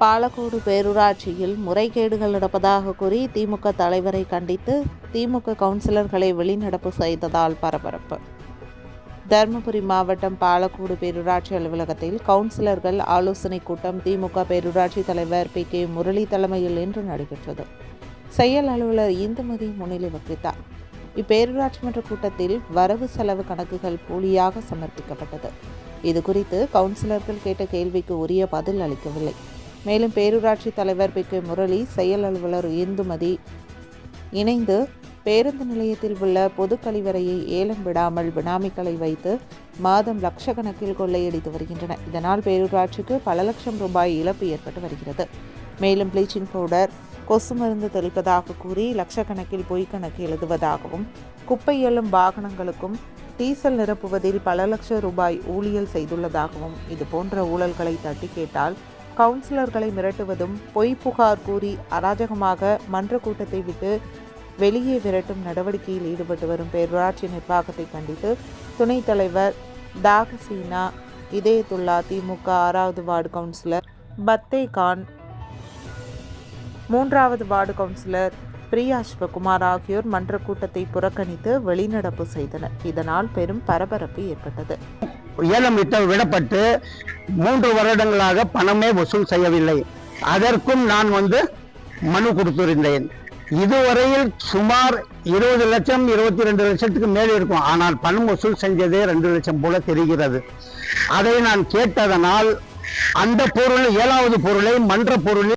பாலக்கோடு பேரூராட்சியில் முறைகேடுகள் நடப்பதாக கூறி திமுக தலைவரை கண்டித்து திமுக கவுன்சிலர்களை வெளிநடப்பு செய்ததால் பரபரப்பு. தருமபுரி மாவட்டம் பாலக்கோடு பேரூராட்சி அலுவலகத்தில் கவுன்சிலர்கள் ஆலோசனைக் கூட்டம் திமுக பேரூராட்சி தலைவர் பி. கே. முரளி தலைமையில் இன்று நடைபெற்றது. செயல் அலுவலர் இந்துமதி முன்னிலை வகித்தார். இப்பேரூராட்சி மன்ற கூட்டத்தில் வரவு செலவு கணக்குகள் போலியாக சமர்ப்பிக்கப்பட்டது. இது குறித்து கவுன்சிலர்கள் கேட்ட கேள்விக்கு உரிய பதில் அளிக்கவில்லை. மேலும் பேரூராட்சி தலைவர் பி கே முரளி செயல் அலுவலர் இந்துமதி இணைந்து பேருந்து நிலையத்தில் உள்ள பொது கழிவறையை ஏலம் விடாமல் பினாமிகளை வைத்து மாதம் லட்சக்கணக்கில் கொள்ளையடித்து வருகின்றன இதனால் பேரூராட்சிக்கு பல லட்சம் ரூபாய் இழப்பு ஏற்பட்டு வருகிறது. மேலும் ப்ளீச்சிங் பவுடர் கொசு மருந்து தெளிப்பதாக கூறி லட்சக்கணக்கில் பொய்க்கணக்கு எழுதுவதாகவும் குப்பை எழும் வாகனங்களுக்கும் டீசல் நிரப்புவதில் பல லட்சம் ரூபாய் ஊழியல் செய்துள்ளதாகவும் இது போன்ற ஊழல்களை தட்டி கேட்டால் கவுன்சிலர்களை மிரட்டுவதும் பொய் புகார் கூறி அராஜகமாக மன்ற கூட்டத்தை விட்டு வெளியே விரட்டும் நடவடிக்கையில் ஈடுபட்டு வரும் பேரூராட்சி நிர்வாகத்தை கண்டித்து துணைத் தலைவர் தாகசீனா இதயத்துல்லா திமுக ஆறாவது வார்டு கவுன்சிலர் பத்தே கான் மூன்றாவது வார்டு கவுன்சிலர் பிரியா சிவகுமார் ஆகியோர் மன்ற கூட்டத்தை புறக்கணித்து வெளிநடப்பு செய்தனர். இதனால் பெரும் பரபரப்பு ஏற்பட்டது. ஏலம் விட்ட விடப்பட்டு மூன்று வருடங்களாக பணமே வசூல் செய்யவில்லை. அதற்கும் நான் வந்து மனு கொடுத்திருந்தேன். இதுவரையில் சுமார் இருபது லட்சம் இருபத்தி ரெண்டு லட்சத்துக்கு மேல் இருக்கும். ஆனால் பணம் வசூல் செஞ்சதே ரெண்டு லட்சம் போல தெரிகிறது. அதை நான் கேட்டதனால் அந்த பொருள் ஏழாவது பொருளை மன்ற பொருளில்